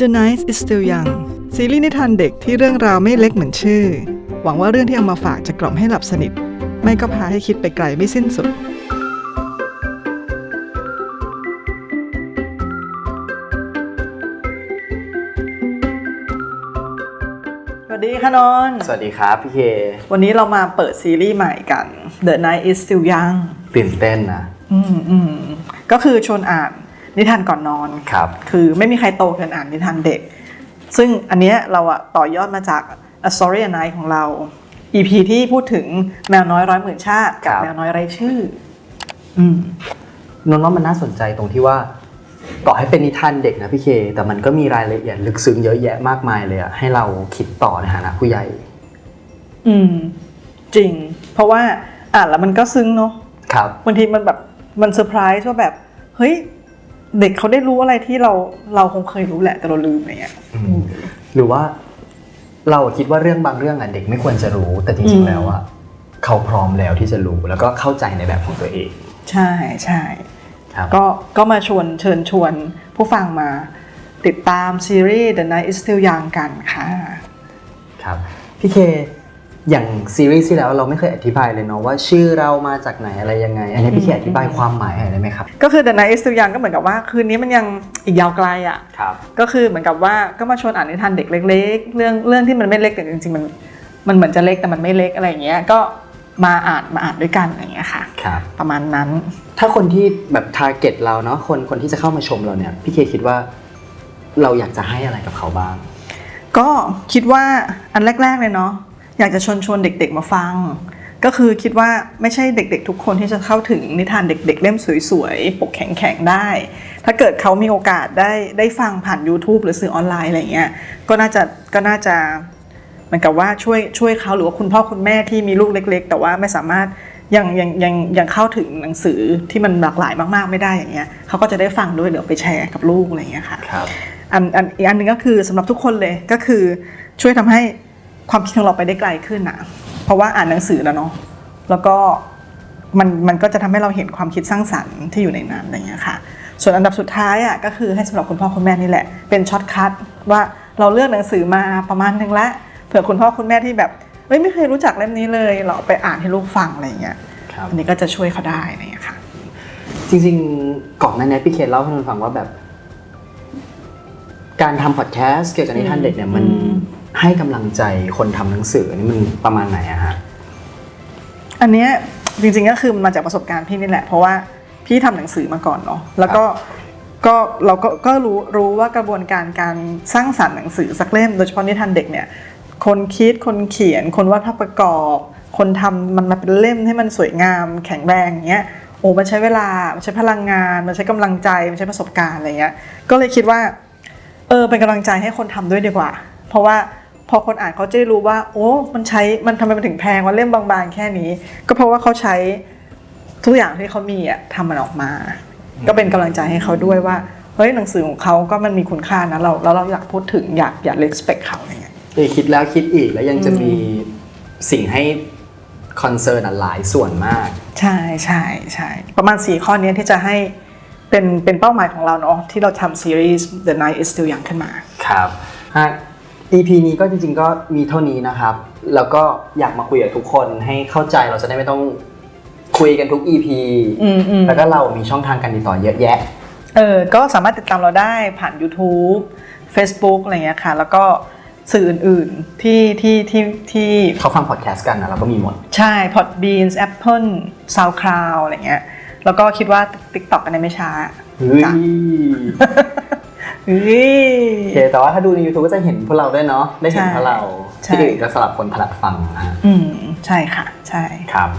The Night is Still Young ซีรีส์นิทานเด็กที่เรื่องราวไม่เล็กเหมือนชื่อ หวังว่าเรื่องที่เอามาฝากจะกล่อมให้หลับสนิท ไม่ก็พาให้คิดไปไกลไม่สิ้นสุด สวัสดีค่ะนนท์สวัสดีครับพี่เค วันนี้เรามาเปิดซีรีส์ใหม่กัน The Night is Still Young ตื่นเต้นนะ อืมอืมก็คือชวนอ่าน นิทานก่อนนอนครับ คือไม่มีใครโตเกินอ่านนิทานเด็ก ซึ่งอันเนี้ยเราอะต่อยอดมาจาก A Story a Night ของเรา EP ที่พูดถึงแมวน้อยร้อยหมื่นชาติกับครับแมวน้อยไร้ชื่อ อืมนนท์ว่ามันน่าสนใจตรงที่ว่าต่อให้เป็นนิทานเด็กนะพี่เค แต่มันก็มีรายละเอียดลึกซึ้งเยอะแยะมากมายเลยอะให้เราคิดต่อในฐานะผู้ใหญ่ อืม จริง เพราะว่าอ่านแล้วมันก็ซึ้งเนาะครับบางทีมันแบบมันเซอร์ไพรส์ว่าแบบ เฮ้ย เด็กเขาได้รู้อะไรที่เราเราคงเคยรู้แหละแต่เราลืมอะไรเงี้ยหรือว่าเราคิดว่าเรื่องบางเรื่องอะเด็กไม่ควรจะรู้ แต่จอืริงมๆแล้วอะเขาพร้อมแล้วที่จะรู้แล้วก็เข้าใจในแบบของตัวเอง ใช่ใช่ครับก็ก็มาชวนเชิญชวนผู้ฟังมาติดตามซีรีส์ The Night is Still Young กันค่ะ ครับ พี่เค อย่างซีรีส์ที่แล้วเราไม่เคยอธิบายเลยเนาะว่าชื่อเรามาจากไหนอะไรยังไง อันนี้พี่เคอธิบายความหมายให้ได้ไหมครับ ก็คือ The Night is Still Young ก็เหมือนกับว่าคืนนี้มันยังอีกยาวไกลอะ่ะครับ ก็คือเหมือนกับว่าก็มาชวนอ่านนิทานเด็กเล็ก ๆ เรื่องเรื่องที่มันไม่เล็กแต่จริงๆมันมันเหมือนจะเล็กแต่มันไม่เล็กอะไรอย่างเงี้ยก็มาอ่านมาอ่านด้วยกันอะไรอย่างเงี้ยค่ะครับ ประมาณนั้น ถ้าคนที่แบบทาร์เก็ตเราเนาะคนคนที่จะเข้ามาชมเราเนี่ยพี่เคคิดว่าเราอยากจะให้อะไรกับเขาบ้าง ก็คิดว่าอันแรกๆเลยเนาะ อยากจะชวนชวนเด็ก ๆ มาฟัง ก็คือคิดว่าไม่ใช่เด็ก ๆ ทุกคนที่จะเข้าถึงนิทานเด็ก ๆ เล่มสวยๆ ปกแข็งๆ ได้ ถ้าเกิดเขามีโอกาสได้ได้ฟังผ่าน YouTube หรือสื่อออนไลน์อะไรเงี้ยก็น่าจะก็น่าจะเหมือนกับว่าช่วยช่วยเขาหรือว่าคุณพ่อคุณแม่ที่มีลูกเล็ก ๆ แต่ว่าไม่สามารถยังยังยังยังเข้าถึงหนังสือที่มันหลากหลายมากๆไม่ได้อย่างเงี้ยเขาก็จะได้ฟังด้วยหรือเอาไปแชร์กับลูกอะไรเงี้ยค่ะครับอันอันอีกอันหนึ่งก็คือสำหรับทุกคนเลยก็คือช่วยทำให้ ความคิดของเราไปได้ไกลขึ้นอะเพราะว่าอ่านหนังสือแล้วเนาะแล้วก็มันมันก็จะทำให้เราเห็นความคิดสร้างสรรค์ที่อยู่ในนั้นอะไรอย่างเงี้ยค่ะ ส่วนอันดับสุดท้ายอะก็คือให้สำหรับคุณพ่อคุณแม่นี่แหละ เป็นช็อตคัทว่าเราเลือกหนังสือมาประมาณหนึงแล้วเผื่อคุณพ่อคุณแม่ที่แบบเอ้ยไม่เคยรู้จักเล่มนี้เลย เราเอาไปอ่านให้ลูกฟังอะไรอย่างเงี้ยครับอันนี้ก็จะช่วยเขาได้อะไรอย่างเงี้ยค่ะ จริงๆก่อนหน้านี้พี่เคเล่าให้นนฟังว่าแบบ การทำพอดแคสต์เกี่ยวกับนิทานเด็กเนี่ยมันอืม ให้กำลังใจคนทำหนังสือนี่มันประมาณไหนอะฮะ อันเนี้ยจริงๆก็คือมันมาจากประสบการณ์พี่นี่แหละ เพราะว่าพี่ทำหนังสือมาก่อนเนาะแล้วก็ก็เราก็ก็รู้รู้ว่ากระบวนการการสร้างสรรค์หนังสือสักเล่มโดยเฉพาะนิทานเด็กเนี่ยคนคิดคนเขียน คนวาดภาพประกอบ คนทำมันมาเป็นเล่มให้มันสวยงาม แข็งแรงอย่างเงี้ยโอ้มันใช้เวลา มันใช้พลังงาน มันใช้กำลังใจ มันใช้ประสบการณ์อะไรเงี้ยก็เลยคิดว่า เออเป็นกำลังใจให้คนทำด้วยดีกว่า เพราะว่าพ อคนอ่านเขาจะได้รู้ว่า โอ้มันใช้มันทำไมมันถึงแพงว่าเล่มบางๆ แค่นี้ ก็เพราะว่าเขาใช้ทุกอย่างที่เขามีอะทำมันออกมา ก็เป็นกำลังใจให้เขาด้วยว่าเฮ้ยหนังสือของเขาก็มันมีคุณค่านะเราแล้วเราอยากพูดถึงอยากอยาก respect เขาอะไรเงี้ยเออคิดแล้วคิดอีกแล้วยังจะมีสิ่งให้คอนเซิร์นหลายส่วนมาก ใช่ใช่ใช่ประมาณ 4 ข้อนี้ที่จะให้เป็นเป็นเป้าหมายของเราเนาะที่เราทำซีรีส์ The Night is Still Young ขึ้นมา ครับฮะ EP นี้ก็จริงๆก็มีเท่านี้นะครับ แล้วก็อยากมาคุยกับทุกคนให้เข้าใจเราจะได้ไม่ต้องคุยกันทุก EP อืมอืมแล้วก็เรามีช่องทางการติดต่อเยอะแยะ เออก็สามารถติดตามเราได้ผ่าน YouTube Facebook อะไรเงี้ยค่ะ แล้วก็สื่ออื่นๆที่ที่ที่ที่เขาฟังพอดแคสต์กันนะเราก็มีหมด ใช่ Podbean Apple SoundCloud อะไรเงี้ย แล้วก็คิดว่า TikTok กันในไม่ช้าเฮ้ย จ้ะ เฮ้ยโอเคแต่ว่าถ้าดูใน YouTube ก็จะเห็นพวกเราด้วยเนาะได้เห็นใช่พวกเราใช่ที่อื่นก็สำหรับคนถนัดฟังนะฮะอืมใช่ค่ะ ใช่ ครับ